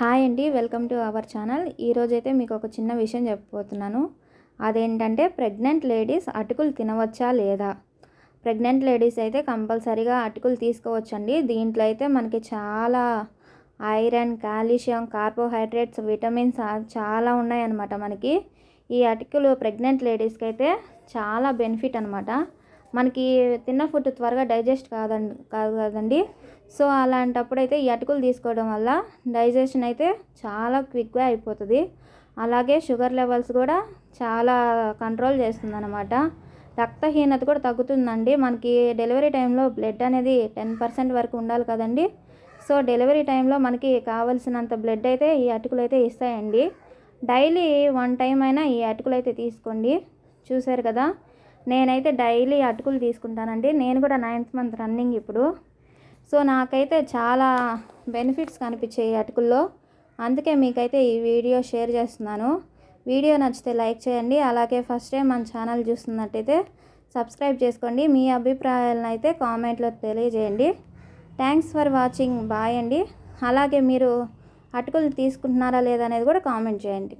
Hi అండి welcome to our channel. ఈరోజైతే మీకు ఒక చిన్న విషయం చెప్పబోతున్నాను. అదేంటంటే ప్రెగ్నెంట్ లేడీస్ అటుకులు తినవచ్చా లేదా? ప్రెగ్నెంట్ లేడీస్ అయితే కంపల్సరీగా అటుకులు తీసుకోవచ్చండి. దీంట్లో అయితే మనకి చాలా ఐరన్ కాల్షియం కార్బోహైడ్రేట్స్ విటమిన్స్ చాలా ఉన్నాయన్నమాట మనకి. ఈ అటుకులు ప్రెగ్నెంట్ లేడీస్కి అయితే చాలా బెనిఫిట్ అనమాట మనకి తిన్న ఫుడ్ త్వరగా డైజెస్ట్ కాదండి కాదు కదండి. సో అలాంటప్పుడు అయితే ఈ అటుకులు తీసుకోవడం వల్ల డైజెషన్ అయితే చాలా క్విక్గా అయిపోతుంది. అలాగే షుగర్ లెవెల్స్ కూడా చాలా కంట్రోల్ చేస్తుంది అనమాట రక్తహీనత కూడా తగ్గుతుందండి. మనకి డెలివరీ టైంలో బ్లడ్ అనేది టెన్ పర్సెంట్ వరకు ఉండాలి కదండి. సో డెలివరీ టైంలో మనకి కావలసినంత బ్లడ్ అయితే ఈ అటుకులు అయితే ఇస్తాయండి. డైలీ వన్ టైం అయినా ఈ అటుకులు అయితే తీసుకోండి. చూసారు కదా? నేనైతే డైలీ అటుకులు తీసుకుంటానండి. నేను కూడా నైన్త్ మంత్ రన్నింగ్ ఇప్పుడు. సో నాకైతే చాలా బెనిఫిట్స్ కనిపించాయి అటుకుల్లో. అందుకే మీకైతే ఈ వీడియో షేర్ చేస్తున్నాను. వీడియో నచ్చితే లైక్ చేయండి. అలాగే ఫస్ట్ టైం మన ఛానల్ చూస్తున్నట్టయితే సబ్స్క్రైబ్ చేసుకోండి. మీ అభిప్రాయాలను అయితే కామెంట్లో తెలియజేయండి. Thanks for watching. బాయ్ అండి. అలాగే మీరు అటుకులు తీసుకుంటున్నారా లేదా అనేది కూడా కామెంట్ చేయండి.